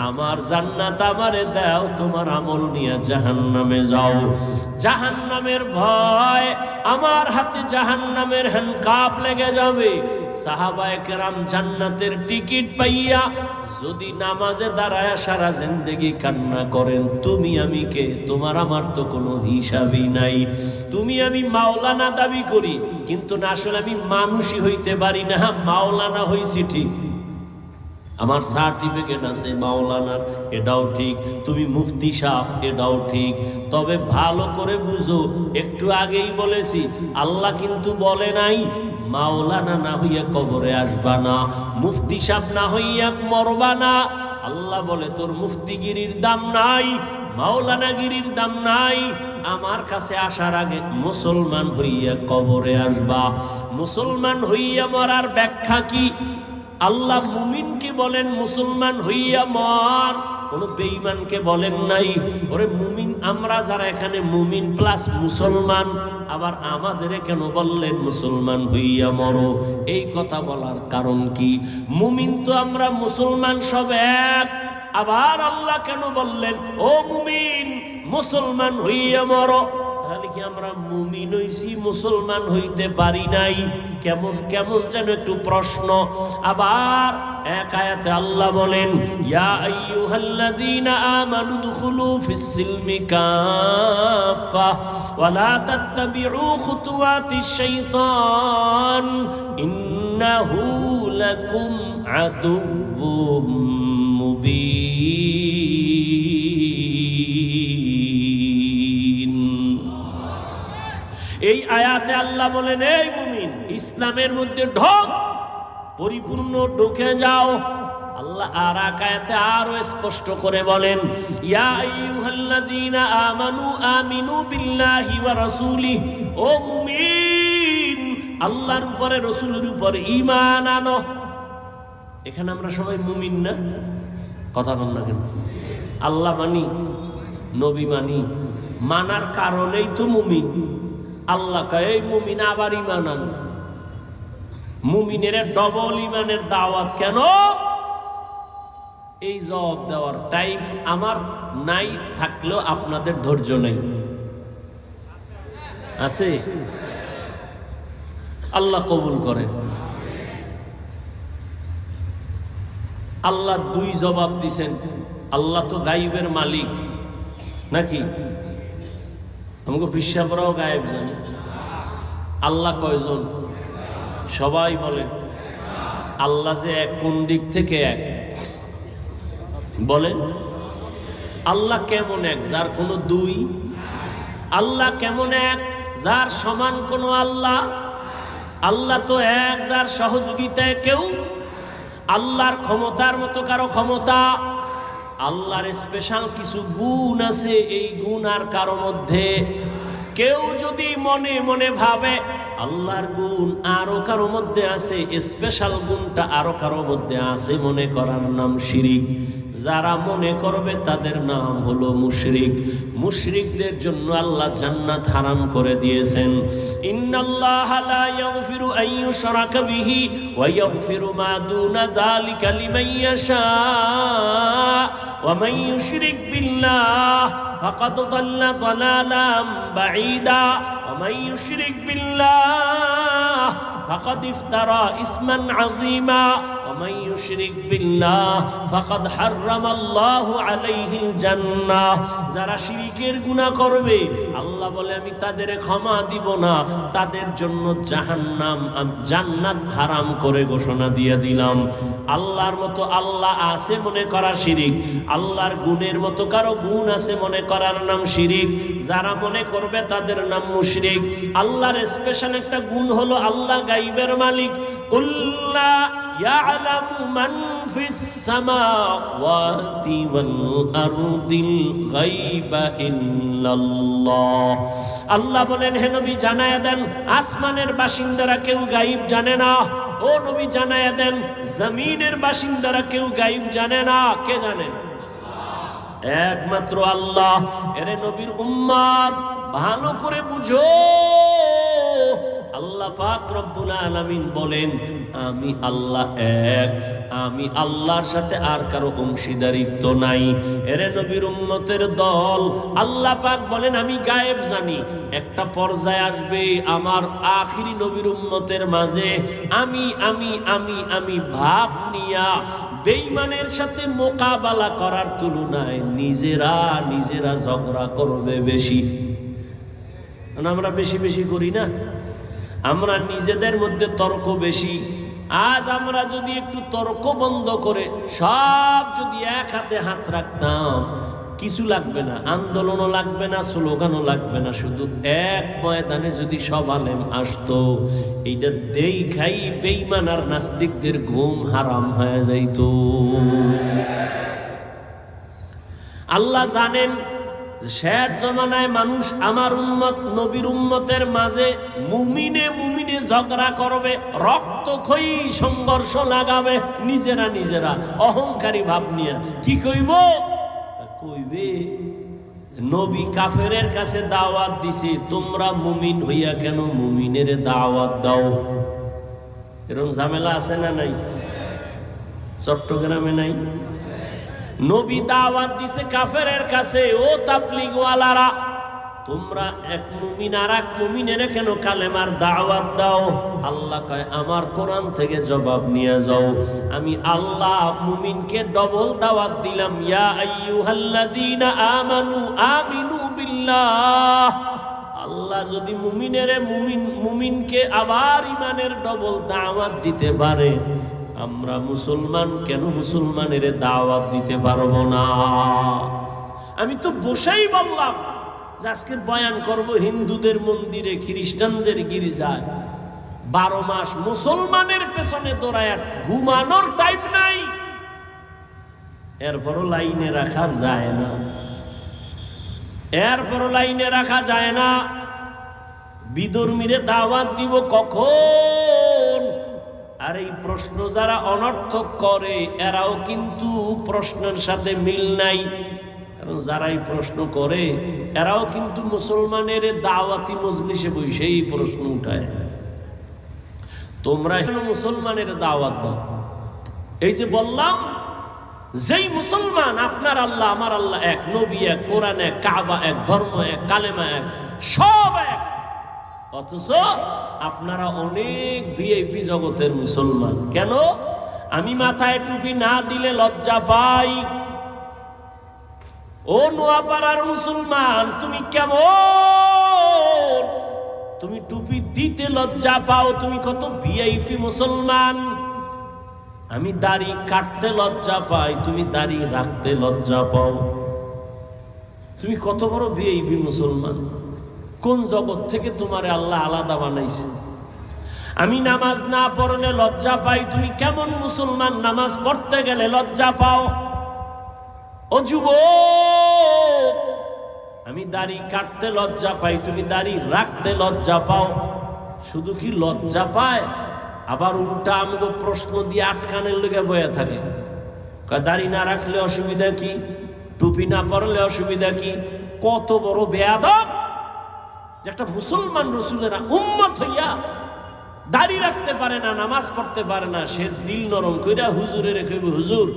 আমার জান্নাত আমারে দাও তোমার আমল নিয়ে জাহান্নামে যাও। জাহান্নামের ভয় আমার হাতে জাহান্নামের হ্যান্ডকাপ লেগে যাবে। সাহাবায়ে কেরাম জান্নাতের টিকিট পাইয়া যদি নামাজে দাঁড়ায় সারা জিন্দেগি কান্না করেন তুমি আমি কে? তোমার আমার তো কোনো হিসাবই নাই। তুমি আমি মাওলানা দাবি করি কিন্তু না আসলে আমি মানুষই হইতে পারি না। হ্যাঁ, মাওলানা হইছি ঠিক। আমার সার্টিফিকেট আছে মাওলানার, এটাও ঠিক। তুমি মুফতি সাহ এটাও ঠিক। তবে ভালো করে বুঝো, একটু আগেই বলেছি, আল্লাহ কিন্তু বলে নাই, মাওলানা না হইয়া কবরে আসবা না, মুফতি সাহ না হইয়া মরবা না। আল্লাহ বলে, তোর মুফতিগিরির দাম নাই, মাওলানাগিরির দাম নাই। আমার কাছে আসার আগে মুসলমান হইয়া কবরে আসবা। মুসলমান হইয়া মরার ব্যাখ্যা কি? আল্লাহ মুমিনকে বলেন, মুসলমান হইয়া মর। কোন বেঈমানকে বলেন নাই, ওরে মুমিন, আমরা যারা এখানে মুমিন প্লাস মুসলমান, আবার আমাদের কেন বললেন মুসলমান হইয়া মরো? এই কথা বলার কারণ কি? মুমিন তো আমরা মুসলমান সব এক, আবার আল্লাহ কেন বললেন, ও মুমিন, মুসলমান হইয়া মরো? তাহলে কি আমরা মুমিন হইছি, মুসলমান হইতে পারি নাই? কেমন কেমন যেন একটু প্রশ্ন। আবার এক আয়াতে আল্লাহ বলেন, ইয়া আইয়ুহাল্লাযীনা আমানু দুখুলু ফিস সিলমি কাফা ওয়ালা তাত্তাবিউ খুতুওয়াতিশ শাইতান, ইন্নাহু লাকুম আদুউম। আয়াতে আল্লাহ বলেন, এই মুমিন, ইসলামের মধ্যে ঢোক, পরিপূর্ণ ঢুকে যাও। আল্লাহ আর আকায়াতে আরও স্পষ্ট করে বলেন, ইয়া আইয়ুহাল্লাযীনা আমানু আমিনু বিল্লাহি ওয়া রাসূলিহি, ও মুমিন, আল্লাহর উপরে, রসুলের উপরে ঈমান আনো। এখানে আমরা সবাই মুমিন না? কথা বল না কেন? আল্লাহ মানি, নবী মানি, মানার কারণেই তো মুমিন। আল্লাহ এই মুমিন আবার ইমান আন মুমিনের ডবল ইমানের দাওয়াত কেন? এই জবাব দেওয়ার টাইম আমার নাই, থাকলেও আপনাদের ধৈর্য নেই। আছে? আল্লাহ কবুল করেন। আল্লাহ দুই জবাব দিছেন, আল্লাহ তো গাইবের মালিক। নাকি? আমাকে পিসাবরাও গায়েব জানে। আল্লাহ কয়জন? সবাই বলেন, আল্লাহ যে এক, কোন দিক থেকে এক? বলেন, আল্লাহ কেমন এক, যার কোনো দুই? আল্লাহ কেমন এক, যার সমান কোনো আল্লাহ? আল্লাহ তো এক, যার সহযোগিতায় কেউ? আল্লাহর ক্ষমতার মতো কারও ক্ষমতা? আল্লাহর স্পেশাল কিছু গুণ আছে, এই গুণ আর কারও মধ্যে কেউ যদি মনে মনে ভাবে আল্লাহর গুণ আরও কারও মধ্যে আছে স্পেশাল গুণটা আরও কারও মধ্যে আছে মনে করার নাম শিরিক। যারা মনে করবে তাদের নাম হলো মুশরিক। মুশরিকদের জন্য আল্লাহ জান্নাত হারাম করে দিয়েছেন। ইন্নাল্লাহ লা ইয়াগফিরু আইয়ুশরাকা বিহি ওয়া ইয়াগফিরু মা দুনা যালিকা লিমান ইয়াশা। ওয়া মান ইউশরিক বিল্লাহ ফাকাদ দাল্লা দালালাম বাঈদা। ওয়া মান ইউশরিক বিল্লাহ ফাকাদ ইফতারা ইসমান আযীমা। ومن يشرك بالله فقد حرم الله عليه الجنه যারা শিরিকের গুনাহ করবে আল্লাহ বলে আমি তাদের ক্ষমা দিব না তাদের জন্য জাহান্নাম আম- জান্নাত হারাম করে ঘোষণা দিয়ে দিলাম আল্লাহর মতো আল্লাহ আছে মনে করা শিরিক আল্লাহর গুণের মতো কারো গুণ আছে মনে করার নাম শিরিক যারা মনে করবে তাদের নাম মুশরিক আল্লাহর স্পেশাল একটা গুণ হলো আল্লাহ গাইবের মালিক কুল্লা يعلم من في السماوات والأرض الغيب إلا الله আল্লাহ বলেন হে নবী জানায়া দেন আসমানের বাসিন্দারা কেউ গাইব জানে না ও নবী জানায়া দেন জমিনের বাসিন্দারা কেউ গাইব জানে না কে জানেন একমাত্র আল্লাহ এরে নবীর উম্মাদ ভালো করে বুঝো আল্লাহ পাক রব্বুল আলামিন বলেন, আমি আল্লাহ এক, আমি আল্লাহর সাথে আর কারও অংশীদারিত্ব নাই। এরে নবীর উম্মতের দল, আল্লাহ পাক বলেন, আমি গায়েব জানি। একটা পর্যায়ে আসবে আমার আখিরি নবীর উম্মতের মাঝে, আমি আমি আমি আমি ভাব নিয়া বেঈমানের সাথে মোকাবেলা করার তুলনায় নিজেরা নিজেরা ঝগড়া করবে বেশি। আমরা বেশি বেশি করি না। আমরা নিজেদের মধ্যে তর্ক বেশি। আজ আমরা যদি একটু তর্ক বন্ধ করে সব যদি এক হাতে হাত রাখতাম, কিছু লাগবে না, আন্দোলনও লাগবে না, স্লোগানও লাগবে না, শুধু এক ময়দানে যদি সব আলেম আসতো, এইটা দেই খাই বেইমান আর নাস্তিকদের ঘুম হারাম হয়ে যাইতো। আল্লাহ জানেন শেষ জমানায় মানুষ আমার উম্মত, নবীর উম্মতের মাঝে মুমিনে মুমিনে ঝগড়া করবে, রক্ত রক্তক্ষয়ী সংঘর্ষ লাগাবে, নিজেরা নিজেরা অহংকারী ভাব নিয়ে। কি কইব? কইবে, নবী কাফেরের কাছে দাওয়াত দিছে, তোমরা মুমিন হইয়া কেন মুমিনের দাওয়াত দাও? এরকম ঝামেলা আছে না নাই? চট্টগ্রামে নাই? নবী দাওয়াত দিছে কাফেরের কাছে, ও তাবলিগওয়ালারা, তোমরা এক মুমিন আর এক মুমিনের কেন কালেমার দাওয়াত দাও? আল্লাহ কয়, আমার কোরআন থেকে জবাব নিয়ে যাও। আমি আল্লাহ মুমিনকে ডবল দাওয়াত দিলাম, ইয়া আইয়ুহাল্লাযীনা আমানু আমিনু বিল্লাহ। আল্লাহ যদি মুমিনেরে মুমিন, মুমিনকে আবার ইমানের ডবল দাওয়াত দিতে পারে আমরা মুসলমান, কেন মুসলমানের দাওয়াত দিতে পারব না? আমি তো বসেই বললাম যে আজকে বয়ান করব হিন্দুদের মন্দিরে, খ্রিস্টানদের গির্জায়। বারো মাস মুসলমানের পেছনে দৌড়ায়, ঘুমানোর টাইম নাই। এরপরও লাইনে রাখা যায় না। এরপরও লাইনে রাখা যায় না। বিদর্মীরে দাওয়াত দিব কখন? আর এই প্রশ্ন যারা অনর্থক করে, এরাও কিন্তু প্রশ্নের সাথে মিল নাই। কারণ যারা এই প্রশ্ন করে, এরাও কিন্তু মুসলমানের দাওয়াতি মজলিসে বসে এই প্রশ্ন উঠায়। তোমরা এখানে মুসলমানের দাওয়াত দাও। এই যে বললাম, যেই মুসলমান, আপনার আল্লাহ, আমার আল্লাহ এক, নবী এক, কোরআন এক, কাবা এক, ধর্ম এক, কালেমা এক, সব এক। অথচ আপনারা অনেক ভিআইপি জগতের মুসলমান। কেন? আমি মাথায় টুপি না দিলে লজ্জা পাই। ও নোয়াপাড়ার মুসলমান, তুমি কেমন? তুমি টুপি দিতে লজ্জা পাও, তুমি কত ভিআইপি মুসলমান? আমি দাড়ি কাটতে লজ্জা পাই, তুমি দাড়ি রাখতে লজ্জা পাও। তুমি কত বড় ভিআইপি মুসলমান? কোন জগৎ থেকে তোমার আল্লাহ আলাদা বানাইছে? আমি নামাজ না পড়লে লজ্জা পাই, তুমি কেমন মুসলমান? নামাজ পড়তে গেলে লজ্জা পাও? ও যুব আমি দাড়ি কাটতে লজ্জা পাই, তুমি দাড়ি রাখতে লজ্জা পাও? শুধু কি লজ্জা পায়? আবার উল্টা আমাকে প্রশ্ন দিয়ে আটকানের লেগে বয়ে থাকে। দাড়ি না রাখলে অসুবিধা কি? টুপি না পরলে অসুবিধা কি? কত বড় বেয়াদব! যে একটা মুসলমান রসুলেরা উম্মত হইয়া দাড়ি রাখতে পারে না, নামাজ পড়তে পারে না, সে দিল নরম কইরা হুজুরে রেখে হুজুর,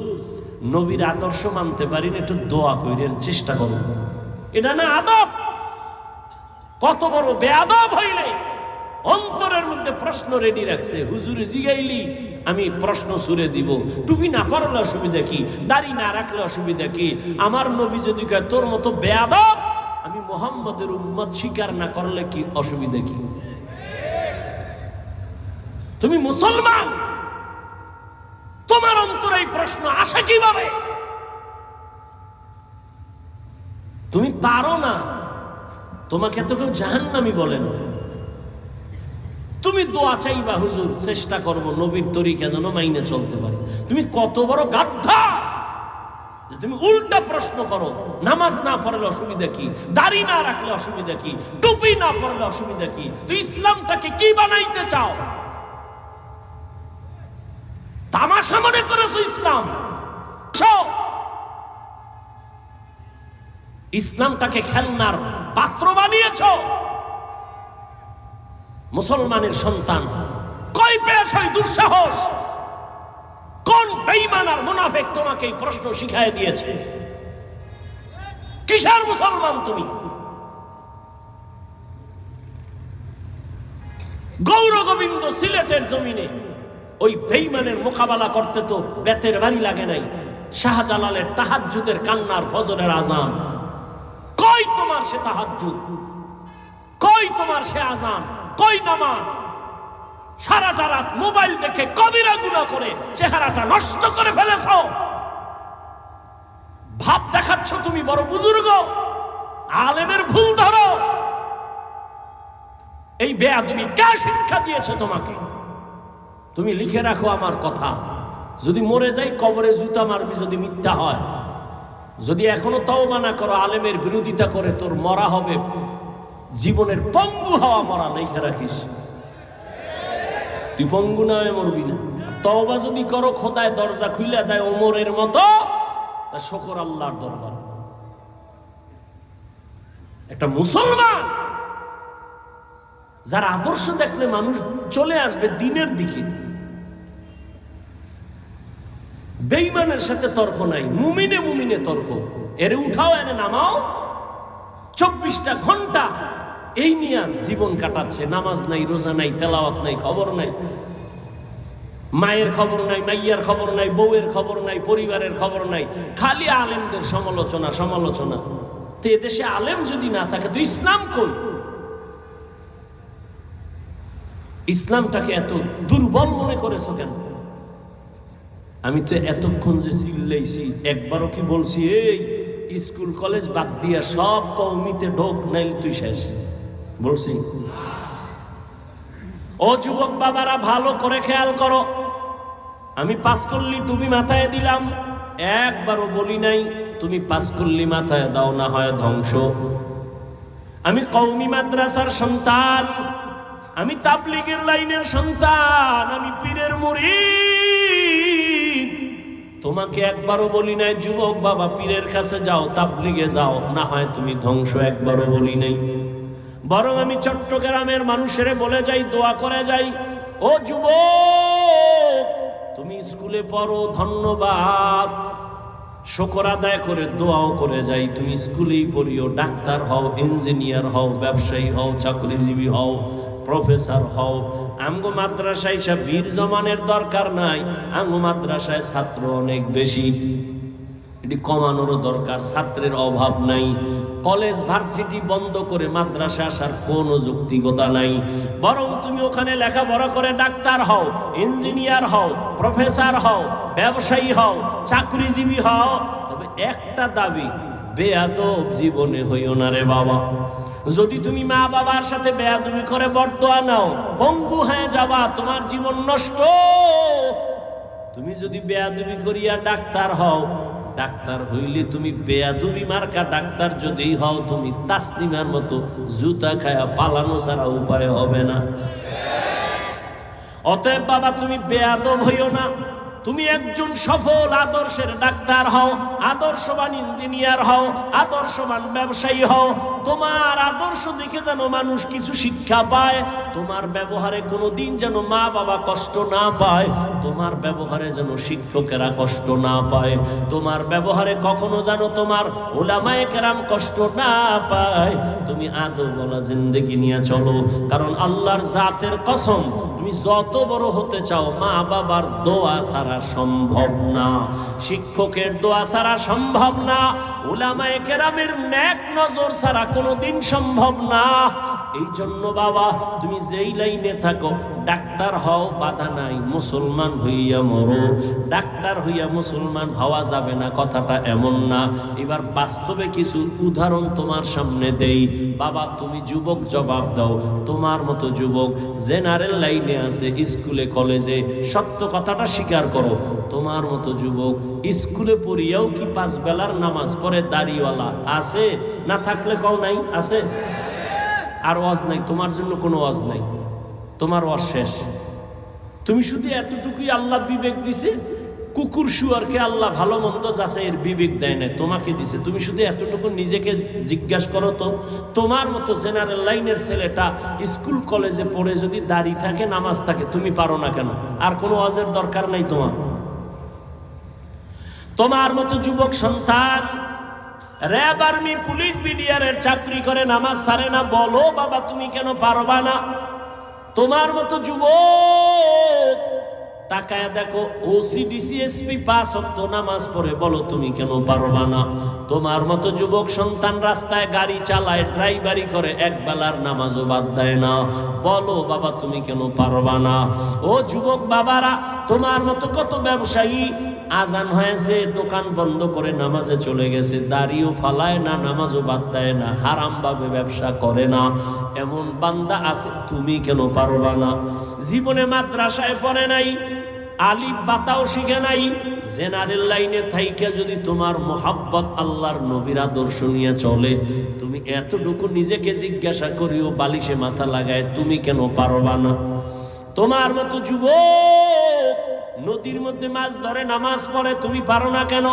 নবীর আদর্শ মানতে পারি না, একটু দোয়া কইরেন, চেষ্টা করুন। এটা না আদব? কত বড় বেয়াদব হইলে অন্তরের মধ্যে প্রশ্ন রেডি রাখছে, হুজুরে জিগাইলি, আমি প্রশ্ন সুরে দিব। টুপি না পারলে অসুবিধা কি? দাড়ি না রাখলে অসুবিধা কি? আমার নবী যদি তোর মতো আমি মোহাম্মদের উম্মত স্বীকার না করলে কি অসুবিধা কি? তুমি মুসলমান? তোমার অন্তরে এই প্রশ্ন আসে কীভাবে? তুমি পারো না? তোমাকে তো কেউ জাহান্নামি বলে না। তুমি দোয়া চাইবা, হুজুর, চেষ্টা করব নবীর তরিকা যেন মাইনে চলতে পারে। তুমি কত বড় গাদ্ধা তুমি উল্টা প্রশ্ন করো। নামাজ না পড়লে অসুবিধা কি? দাড়ি না রাখলে অসুবিধা কি? টুপি না পড়লে অসুবিধা কি? তুই ইসলামটাকে কি বানাইতে চাও? তামাশা মনে করেছ ইসলাম। ইসলামটাকে খেলনার পাত্র বানিয়েছ? মুসলমানের সন্তান কয় পেশ হয় দুঃসাহস? কোন বেঈমান আর মুনাফেক তোমাকে এই প্রশ্ন শিখায় দিয়েছে? কিসের মুসলমান তুমি? গৌর গোবিন্দ সিলেটের জমিনে ওই বেইমানের মোকাবেলা করতে তো বেতের বাড়ি লাগে নাই। শাহজালালের তাহাজ্জুদের কান্নার ফজরের আজান কই তোমার সে তাহাজ্জুদ? কই তোমার সে আজান কই নামাজ? সারাটা রাত মোবাইল দেখে কবিরা গুণা করে চেহারাটা নষ্ট করে ফেলেছ। ভাব দেখাচ্ছ তুমি বড় বুজুর্গ, আলেমের ভুল ধরো। এই বেয়া তুমি কে শিক্ষা দিয়েছে তোমাকে? তুমি লিখে রাখো আমার কথা। যদি মরে যাই কবরে জুতা মারবি যদি মিথ্যা হয়। যদি এখনও তাও মানা করো, আলেমের বিরোধিতা করে তোর মরা হবে। জীবনের পঙ্গু হওয়া মরা, লিখে রাখিস। তুই পঙ্গু না। হয়ে মরবি না তওবা যদি করো, খোদায় দরজা খুলে দেয় ওমরের মতো, তা শকর আল্লাহর দরবার। একটা মুসলমান যার আদর্শ দেখলে মানুষ চলে আসবে দিনের দিকে। বেইমানের সাথে তর্ক নাই, মুমিনে মুমিনে তর্ক। এরে উঠাও এনে নামাও। চব্বিশটা ঘণ্টা এই নিয়ে জীবন কাটাচ্ছে, নামাজ নাই, রোজা নাই, তেলাওয়াত নাই, খবর নাই। মায়ের খবর নাই, মাইয়ার খবর নাই, বউয়ের খবর নাই, পরিবারের খবর নাই, খালি আলেমদের সমালোচনা সমালোচনা। তো এদেশে আলেম যদি না থাকে, তো ইসলাম কোন? ইসলামটাকে এত দুর্বল মনে করেছ কেন? আমি তো এতক্ষণ যে চিল্লাইছি, একবারও কি বলছি, এই, স্কুল, কলেজ বাদ দিয়া সব কৌমিতে ঢোক, নাইল তুই শেষ। বলছি। ও যুবক বাবারা, ভালো করে খেয়াল করো। আমি পাস করলি তুমি মাথায় দিলাম, একবারও বলি নাই, তুমি পাস করলি মাথায় দাও না হয় ধ্বংস। আমি কৌমি মাদ্রাসার সন্তান, আমি তাবলিগের লাইনের সন্তান, আমি পীরের মুড়ি তোমাকে একবারও বলি নাই, যুবক বাবা, পীরের কাছে যাও, তাবলিগে যাও, না হয় তুমি ধ্বংস, একবারও বলি নাই। বরং আমি চট্টগ্রামের মানুষের বলে যাই, দোয়া করে যাই। ও যুবক, তুমি স্কুলে পড়ো, ধন্যবাদ। শকর আদায় করে দোয়াও করে যাই। তুমি স্কুলেই পড়িও, ডাক্তার হও, ইঞ্জিনিয়ার হও, ব্যবসায়ী হও, চাকরিজীবী হও, প্রফেসর হও। আমগো মাদ্রাসায় সব বীর জমানের দরকার নাই। আমগো মাদ্রাসায় ছাত্র অনেক বেশি। এটি কমানোরও দরকার, ছাত্রের অভাব নাই। কলেজ ভার্সিটি বন্ধ করে মাদ্রাসা আসার কোনো যুক্তিকতা নাই। বরং তুমি ওখানে লেখাপড়া করে ডাক্তার হও, ইঞ্জিনিয়ার হও, প্রফেসর হও, ব্যবসায়ী হও, চাকরিজীবী হও। তবে একটা দাবি, বেয়াদব জীবনে হইও না রে বাবা। যদি তুমি মা বাবার সাথে বেয়াদবি করে বর্তোয়া নাও, পঙ্গু হয়ে যাবা, তোমার জীবন নষ্ট। তুমি যদি বেয়াদবি করিয়া ডাক্তার হও ডাক্তার হইলে তুমি বেয়াদুবি মার্কা ডাক্তার যদি হও, তুমি তাসনিমার মতো জুতা খায়া পালানো ছাড়া উপায় হবে না। অতএব বাবা, তুমি বেয়াদব হইও না। তুমি একজন সফল আদর্শের ডাক্তার হও, আদর্শবান ইঞ্জিনিয়ার হও, আদর্শবান ব্যবসায়ী হও। তোমার আদর্শ দেখে যেন মানুষ কিছু শিক্ষা পায়, তোমার ব্যবহারে কোনো দিন যেন মা বাবা কষ্ট না পায়, তোমার ব্যবহারে যেন শিক্ষকেরা কষ্ট না পায়, তোমার ব্যবহারে কখনো যেন তোমার ওলামায়ে কেরাম কষ্ট না পায়। তুমি আদৌ বলা জিন্দেগি নিয়ে চলো, কারণ আল্লাহর জাতের কসম, তুমি যত বড় হতে চাও মা বাবার দোয়া ছাড়া সম্ভব না। শিক্ষকের দোয়া ছাড়া সম্ভব না। উলামায়ে কেরামের ন্যাক নজর ছাড়া কোনো দিন সম্ভব না। এই জন্য বাবা, তুমি যেই লাইনে থাকো, ডাক্তার হও, বাধা নাই, মুসলমান হইয়া মরো। ডাক্তার হইয়া মুসলমান হওয়া যাবে না, কথাটা এমন না। এবার বাস্তবে কিছু উদাহরণ তোমার সামনে দেই। বাবা, তুমি যুবক জবাব দাও, তোমার মতো যুবক, জেনারেল লাইনে আছে, স্কুলে, কলেজে, সত্য কথাটা স্বীকার করো। তোমার মতো যুবক, স্কুলে পড়িয়াও কি পাঁচ বেলার নামাজ পড়ে দাড়িওয়ালা আছে? না থাকলে কও নাই, আছে? আর ওয়াজ নাই, তোমার জন্য কোনো ওয়াজ নাই। তোমার ওয়াজ শেষ। তুমি শুধু এতটুকুই আল্লাহ বিবেক দিছে, কুকুর শুয়ারকে আল্লাহ ভালো মন্দ যাচ্ছে এর বিবেক দেয় না তোমাকে দিছে। তুমি শুধু এতটুকু নিজেকে জিজ্ঞাসা করো তো, তোমার মতো জেনারেল লাইনের ছেলেটা স্কুল কলেজে পড়ে যদি দাড়ি থাকে, নামাজ থাকে, তুমি পারো না কেন? আর কোনো অজের দরকার নাই তোমার। তোমার মতো যুবক সন্তান র্যাব আর্মি, পুলিশ, বিডিআরের চাকরি করে, নামাজ সারে না। বলো, বাবা, তুমি কেন পারবা না? তোমার মতো যুবক! তাকায় দেখো ওসিডিসি এসপি পাঁচ অক্ত নামাজ পড়ে। বলো, তুমি কেন পারবা না? তোমার মতো যুবক সন্তান রাস্তায় গাড়ি চালায়, ড্রাইভারি করে, এক বেলার নামাজও বাদ দেয় না। বলো, বাবা, তুমি কেন পারবা না? ও যুবক বাবারা, তোমার মতো কত ব্যবসায়ী আজান হয়েছে, দোকান বন্ধ করে নামাজে চলে গেছে। দাড়িও ফালায় না, নামাজও বাদ দেয় না হারাম ভাবে ব্যবসা করে না। এমন বান্দা আছে, তুমি কেন পারবা না? জীবনে মাদ্রাসায় পড়ে নাই, আলিফ বাতাও শিখে নাই, জেনারেল লাইনে থাইকে যদি তোমার মোহাব্বত আল্লাহর নবীর আদর্শ নিয়ে চলে, তুমি এতটুকু নিজেকে জিজ্ঞাসা করিও, বালিশে মাথা লাগায়, তুমি কেন পারবা না? তোমার মতো যুবক নদীর মধ্যে মাছ ধরে, নামাজ পড়ে, তুমি পারো না কেন?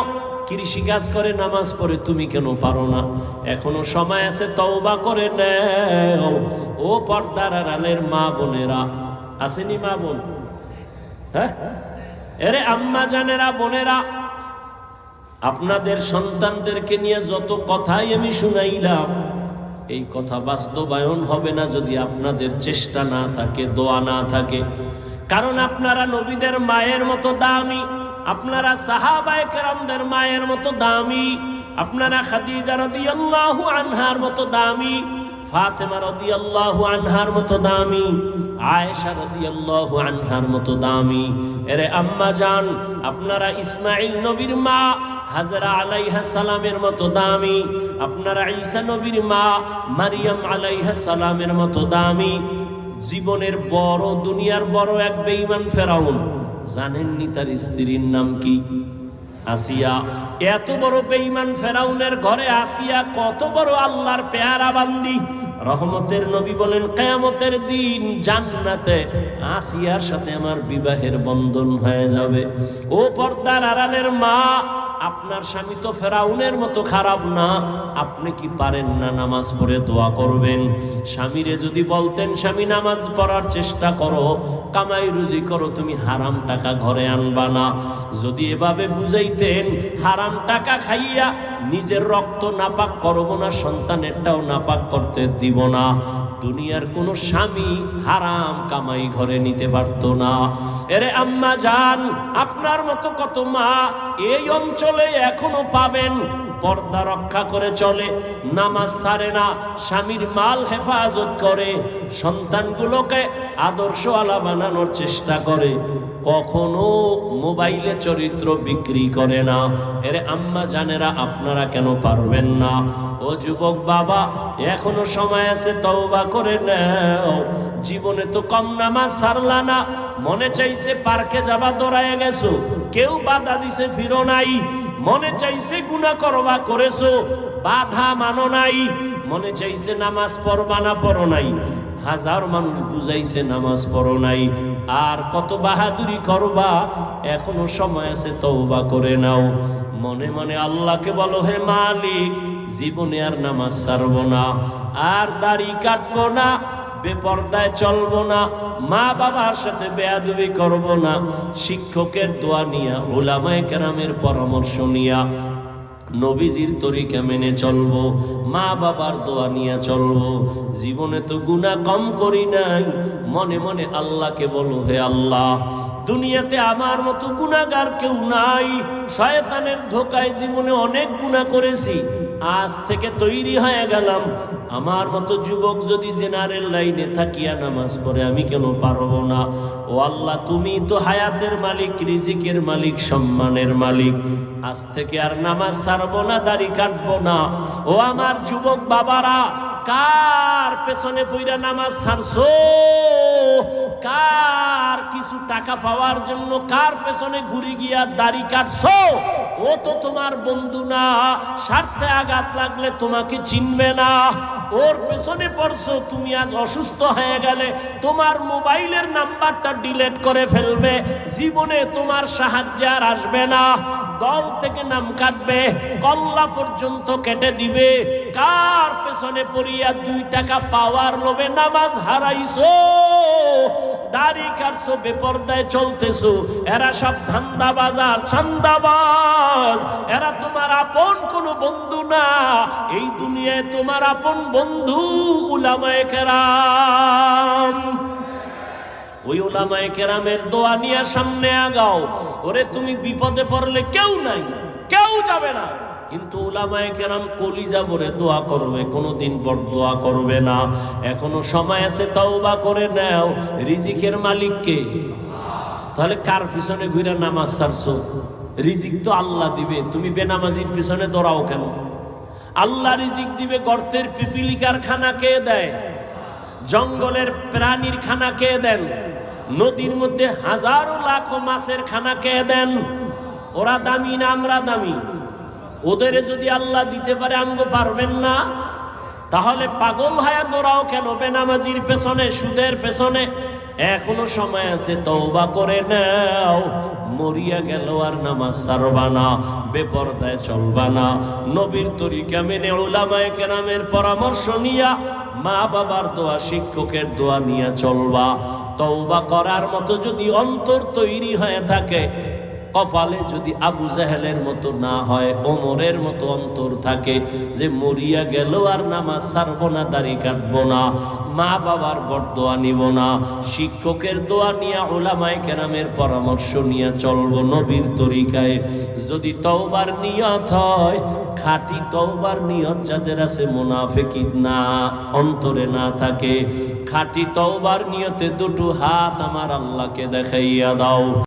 কৃষি কাজ করে, নামাজ পড়ে, তুমি কেন পারো না? এখনও সময় আছে, তওবা করে নেও। ও পর্দার আড়ালের মা বোনেরা, আসেনি মা বোন? হ্যাঁ? এরে আম্মা জানেরা, বোনেরা, আপনাদের সন্তানদেরকে নিয়ে যত কথাই আমি শুনাইলাম, এই কথা বাস্তবায়ন হবে না যদি আপনাদের চেষ্টা না থাকে, দোয়া না থাকে। কারণ আপনারা নবীদের মায়ের মতো দামি, আপনারা সাহাবায়ে কেরামদের মায়ের মতো দামি, আপনারা খাদিজা রাদিয়াল্লাহু আনহার মতো দামি, ফাতেমা রাদিয়াল্লাহু আনহার মতো দামি, আয়েশা রাদিয়াল্লাহু আনহার মতো দামি। এরে আম্মা জান, আপনারা ইসমাইল নবীর মা, হাজরা আলাইহা সালামের মতো দামি, আপনারা ঈসা নবীর মা, মারিয়াম আলাইহা সালামের মতো দামি জীবনের বড়, দুনিয়ার বড় এক বেঈমান ফেরাউন। জানেননি তার স্ত্রীর নাম কি? আসিয়া। এত বড় বেঈমান ফেরাউনের ঘরে আসিয়া কত বড় আল্লাহর পেয়ারা বান্দি। রহমতের নবী বলেন, কেয়ামতের দিন জান্নাতে আসিয়ার সাথে আমার বিবাহের বন্ধন হয়ে যাবে। ও পর্দার আড়ালের মা আপনার স্বামী তো ফেরাউনের মতো খারাপ না। আপনি কি পারেন না নামাজ পড়ে দোয়া করবেন? স্বামীরে যদি বলতেন, স্বামী, নামাজ পড়ার চেষ্টা করো, কামাই রুজি করো, তুমি হারাম টাকা ঘরে আনবা না। যদি এভাবে বুঝাইতেন, হারাম টাকা খাইয়া নিজের রক্ত নাপাক করব না, সন্তানেরটাও নাপাক করতে দিব না। দুনিয়ার কোন স্বামী হারাম কামাই ঘরে নিতে পারত না। এরে আম্মা যান আপনার মতো কত মা এই অঞ্চলে এখনও পাবেন, পর্দা রক্ষা করে চলে, নামাজ সারে না, স্বামীর মাল হেফাজত করে, সন্তানগুলোকে আদর্শ আলা বানানোর চেষ্টা করে। কখনো মোবাইলে চরিত্র বিক্রি করে না। এর আম্মা জানেরা, আপনারা কেন পারবেন না? ও যুবক বাবা, এখনও সময় আছে, তওবা করে নাও। জীবনে তো কম নামাজ সারলা না। মনে চাইছে পার্কে যাবা দৌড়ায় গেছো। কেউ বাধা দিছে, ফিরো নাই। মনে চাইছে গুণা করবা, করেছ। বাধা মানো নাই। মনে চাইছে নামাজ পড়বা না, পড়ো নাই। হাজার মানুষ বুঝাইছে, নামাজ পড়ো নাই। আর কত বাহাদুরি করবা? এখনও সময় আছে, তওবা করে নাও। মনে মনে আল্লাহকে বলো, হে মালিক, জীবনে আর নামাজ ছাড়বো না, আর দাড়ি কাটবো না, বেপর্দায় চলবো না মা বাবার সাথে বেয়াদবি করব না। শিক্ষকের দোয়া নিয়া, ওলামায় কেরামের পরামর্শ নিয়া নবীজির তরিকা মেনে চলব, মা বাবার দোয়া নিয়ে চলব। জীবনে তো গুণা কম করি নাই, মনে মনে আল্লাহকে বলো হে আল্লাহ, দুনিয়াতে আমার মতো গুণাগার কেউ নাই, শয়তানের ধোকায় জীবনে অনেক গুণা করেছি। আজ থেকে তৈরি হয়ে গেলাম। আমার মতো যুবক যদি জেনারেল লাইনে থাকিয়া নামাজ পড়ে, আমি কেন পারব না? ও আল্লাহ, তুমি তো হায়াতের মালিক, রিজিকের মালিক, সম্মানের মালিক। আজ থেকে আর নামাজ ছাড়বো না, দাড়ি কাটবো না। ও আমার যুবক বাবারা, কার পেছনে পইরা নামাজ ছাড়ছো? কার কিছু টাকা পাওয়ার জন্য কার পেছনে ঘুরে গিয়া দাড়ি কাটছ? ও তো তোমার বন্ধু না, স্বার্থে আঘাত লাগলে তোমাকে চিনবে না। ওর পেছনে পড়ছো, তুমি আজ অসুস্থ হয়ে গেলে তোমার মোবাইলের নাম্বারটা ডিলেট করে ফেলবে। জীবনে তোমার সাহায্য আর আসবে না। দল থেকে নাম কাটবে, কল্লা পর্যন্ত কেটে দিবে। কার পেছনে পড়িয়া দুই টাকা পাওয়ার লোভে নামাজ হারাইছো? দাড়ি কাটছো, বেপরদায় চলতেছো। এরা সব ধান্দা বাজার চান্দাবাজ। এরা তোমার আপন কোনো বন্ধু না। এই দুনিয়ায় তোমার আপন বন্ধু উলামায়ে কেরাম। ওই ওলামায়ে কেরামের দোয়া নিয়ে সামনে আগাও। ওরে, তুমি বিপদে পড়লে কেউ নাই, কেউ যাবে না। কিন্তু ওলামায়ে কেরাম কলিজা ভরে দোয়া করবে, কোনোদিন বড় দোয়া করবে না। এখনও সময় আছে, তওবা করে নাও। রিজিকের মালিককে তাহলে কার পিছনে ঘুরে নামাজ ছাড়ছো? রিজিক তো আল্লাহ দিবে। তুমি বেনামাজির পিছনে দৌড়াও কেন? আল্লাহ রিজিক দিবে গর্তের পিপিলিকার খানা কে দেয়? জঙ্গলের প্রাণীর খানা কে দেন? নদীর মধ্যে হাজারো লাখো মাছের খানা কে দেন। ওরা দামি না আমরা দামি। ওদের যদি আল্লাহ দিতে পারে, আমগো পারবেন না। তাহলে পাগল হায়া দৌড়াও কেন? বেনামাজির পেছনে, সুদের পেছনে। এখনও সময় আছে, তওবা করে নাও। মরিয়া গেল আর নামাজ সারবা না, বেপরদায় চলবা না। নবীর তরিকা মেনে ওলামায়ে কেরামের পরামর্শ নিয়া মা বাবার দোয়া, শিক্ষকের দোয়া নিয়ে চলবা। তওবা করার মতো যদি অন্তর তৈরি হয়ে থাকে কপালে যদি আবু জাহেলের মতো না হয়, ওমরের মতো অন্তর থাকে যে মরিয়া গেল আর নামাজ ছাড়বো না, দাড়ি কাটবো না, মা বাবার বরদোয়া নিব না, শিক্ষকের দোয়া নিয়ে ওলামায় কেরামের পরামর্শ নিয়ে চলবো নবীর তরিকায়। যদি তওবার নিয়ত হয়, খাঁটি তওবার নিয়ত যাদের আছে মুনাফেকি না, অন্তরে না থাকে। খাঁটি তওবার নিয়তে দুটো হাত আমার আল্লাহকে দেখাইয়া দাও।